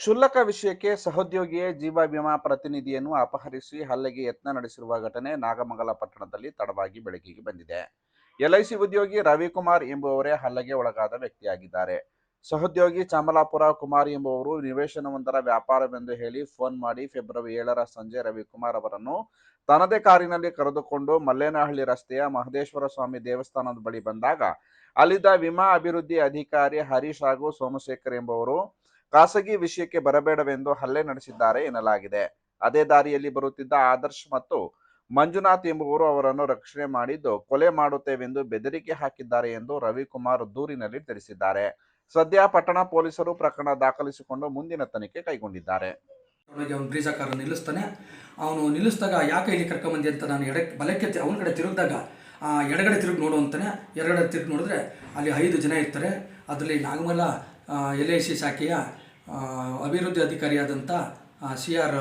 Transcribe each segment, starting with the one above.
ಕ್ಷುಲ್ಲಕ ವಿಷಯಕ್ಕೆ ಸಹೋದ್ಯೋಗಿಯೇ ಜೀವ ವಿಮಾ ಪ್ರತಿನಿಧಿಯನ್ನು ಅಪಹರಿಸಿ ಹಲ್ಲೆಗೆ ಯತ್ನ ನಡೆಸಿರುವ ಘಟನೆ ನಾಗಮಂಗಲ ಪಟ್ಟಣದಲ್ಲಿ ತಡವಾಗಿ ಬೆಳಕಿಗೆ ಬಂದಿದೆ. ಎಲ್ಐಸಿ ಉದ್ಯೋಗಿ ರವಿಕುಮಾರ್ ಎಂಬುವರೇ ಹಲ್ಲೆಗೆ ಒಳಗಾದ ವ್ಯಕ್ತಿಯಾಗಿದ್ದಾರೆ. ಸಹೋದ್ಯೋಗಿ ಚಾಮಲಾಪುರ ಕುಮಾರ್ ಎಂಬುವರು ನಿವೇಶನವೊಂದರ ವ್ಯಾಪಾರವೆಂದು ಹೇಳಿ ಫೋನ್ ಮಾಡಿ ಫೆಬ್ರವರಿ ಏಳರ ಸಂಜೆ ರವಿಕುಮಾರ್ ಅವರನ್ನು ತನ್ನದೇ ಕಾರಿನಲ್ಲಿ ಕರೆದುಕೊಂಡು ಮಲ್ಲೇನಹಳ್ಳಿ ರಸ್ತೆಯ ಮಹದೇಶ್ವರ ಸ್ವಾಮಿ ದೇವಸ್ಥಾನದ ಬಳಿ ಬಂದಾಗ ಅಲ್ಲಿದ್ದ ವಿಮಾ ಅಭಿವೃದ್ಧಿ ಅಧಿಕಾರಿ ಹರೀಶ್ ಹಾಗೂ ಸೋಮಶೇಖರ್ ಎಂಬುವರು ಖಾಸಗಿ ವಿಷಯಕ್ಕೆ ಬರಬೇಡವೆಂದು ಹಲ್ಲೆ ನಡೆಸಿದ್ದಾರೆ ಎನ್ನಲಾಗಿದೆ. ಅದೇ ದಾರಿಯಲ್ಲಿ ಬರುತ್ತಿದ್ದ ಆದರ್ಶ್ ಮತ್ತು ಮಂಜುನಾಥ್ ಎಂಬುವರು ಅವರನ್ನು ರಕ್ಷಣೆ ಮಾಡಿದ್ದು ಕೊಲೆ ಮಾಡುತ್ತೇವೆಂದು ಬೆದರಿಕೆ ಹಾಕಿದ್ದಾರೆ ಎಂದು ರವಿಕುಮಾರ್ ದೂರಿನಲ್ಲಿ ತಿಳಿಸಿದ್ದಾರೆ. ಸದ್ಯ ಪಟ್ಟಣ ಪೊಲೀಸರು ಪ್ರಕರಣ ದಾಖಲಿಸಿಕೊಂಡು ಮುಂದಿನ ತನಿಖೆ ಕೈಗೊಂಡಿದ್ದಾರೆ. ಅವನು ಬ್ರೀಜಾ ನಿಲ್ಲಿಸ್ತಾನೆ. ಅವನು ನಿಲ್ಲಿಸಿದಾಗ ಯಾಕೆ ಇಲ್ಲಿ ಕರ್ಕೊಂಬಂದಿ ಅಂತ ನಾನು ಎಡಕ್ಕೆ ಬಲಕ್ಕೆ ಅವನ ಕಡೆ ತಿರುಗಿದಾಗ ಎಡಗಡೆ ತಿರುಗಿ ನೋಡು ಅಂತಾನೆ. ಎಡಗಡೆ ತಿರುಗಿ ನೋಡಿದ್ರೆ ಅಲ್ಲಿ ಐದು ಜನ ಇರ್ತಾರೆ. ಅದರಲ್ಲಿ ನಾಗಮಲ ಎಲ್ ಐ ಸಿ ಶಾಖೆಯ ಅಭಿವೃದ್ಧಿ ಅಧಿಕಾರಿಯಾದಂಥ ಸಿ ಆರ್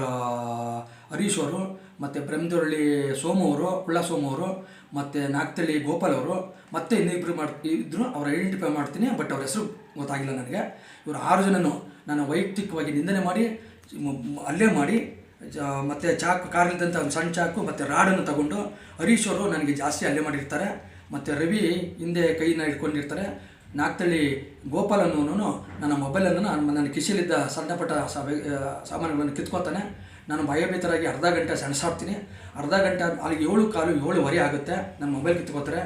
ಹರೀಶ್ ಅವರು, ಮತ್ತು ಬ್ರಹ್ಮದೊಳ್ಳಿ ಸೋಮು ಅವರು, ಕುಳ್ಳ ಸೋಮು ಅವರು, ಮತ್ತು ನಾಗ್ತಳ್ಳಿ ಗೋಪಾಲ್ ಅವರು, ಮತ್ತೆ ಇನ್ನಿಬ್ಬರು ಮಾಡ್ ಇದ್ದರು ಅವ್ರು ಐಡೆಂಟಿಫೈ ಮಾಡ್ತೀನಿ, ಬಟ್ ಅವ್ರ ಹೆಸರು ಗೊತ್ತಾಗಿಲ್ಲ ನನಗೆ. ಇವರು ಆರು ಜನನು ನಾನು ವೈಯಕ್ತಿಕವಾಗಿ ನಿಂದನೆ ಮಾಡಿ ಅಲ್ಲೇ ಮಾಡಿ ಮತ್ತು ಚಾಕು ಕಾರಲ್ಲಿದ್ದಂಥ ಒಂದು ಸಣ್ಣ ಚಾಕು, ಮತ್ತು ರಾಡನ್ನು ತಗೊಂಡು ಹರೀಶ್ ಅವರು ನನಗೆ ಜಾಸ್ತಿ ಅಲ್ಲೇ ಮಾಡಿರ್ತಾರೆ. ಮತ್ತು ರವಿ ಹಿಂದೆ ಕೈನ ಇಟ್ಕೊಂಡಿರ್ತಾರೆ ನಾಗ್ತಳ್ಳಿ ಗೋಪಾಲ್ ಅನ್ನೋನು ನನ್ನ ಮೊಬೈಲನ್ನು ನಾನು ನನ್ನ ಕಿಶಿಯಲ್ಲಿದ್ದ ಸಣ್ಣ ಪುಟ್ಟ ಸಾಮಾನುಗಳನ್ನು ಕಿತ್ಕೋತಾನೆ ನಾನು ಭಯಭೀತರಾಗಿ ಅರ್ಧ ಗಂಟೆ ಸೆಣಸಾಡ್ತೀನಿ. ಅರ್ಧ ಗಂಟೆ ಅಲ್ಲಿಗೆ ಏಳು ಕಾಲು ಏಳುವರೆ ಆಗುತ್ತೆ. ನನ್ನ ಮೊಬೈಲ್ ಕಿತ್ಕೋತಾರೆ